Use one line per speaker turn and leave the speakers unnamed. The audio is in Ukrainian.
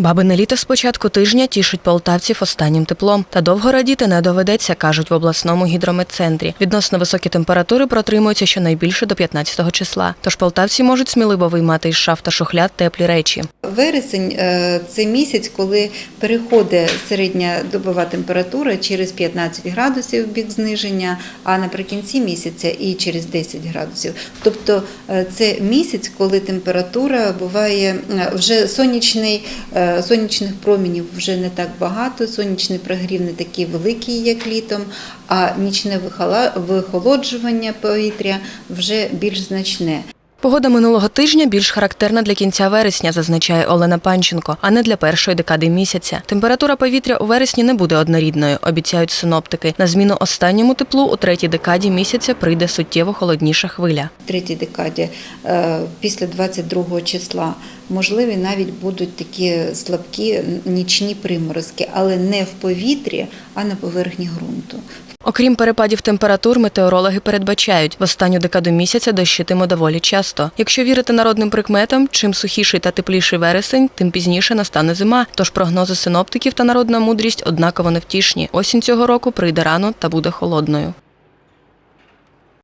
Бабине літо з початку тижня тішить полтавців останнім теплом. Та довго радіти не доведеться, кажуть в обласному гідрометцентрі. Відносно високі температури протримуються щонайбільше до 15 числа. Тож полтавці можуть сміливо виймати із шаф та шухляд теплі речі.
Вересень е, це місяць, коли переходить середня добова температура через 15 градусів в бік зниження, а наприкінці місяця і через 10 градусів. Тобто е, це місяць, коли температура буває е, вже сонячний, сонячних промінів вже не так багато, сонячний прогрів не такий великий, як літом, а нічне вихолоджування повітря вже більш значне.
Погода минулого тижня більш характерна для кінця вересня, зазначає Олена Панченко, а не для першої декади місяця. Температура повітря у вересні не буде однорідною, обіцяють синоптики. На зміну останньому теплу у третій декаді місяця прийде суттєво холодніша хвиля.
в третій декаді е, після 22 числа можливі навіть будуть такі слабкі нічні приморозки, але не в повітрі, а на поверхні ґрунту.
Окрім перепадів температур, метеорологи передбачають, в останню декаду місяця дощитиме доволі часто. Якщо вірити народним прикметам, чим сухіший та тепліший вересень, тим пізніше настане зима. Тож прогнози синоптиків та народна мудрість однаково невтішні. Осінь цього року прийде рано та буде холодною.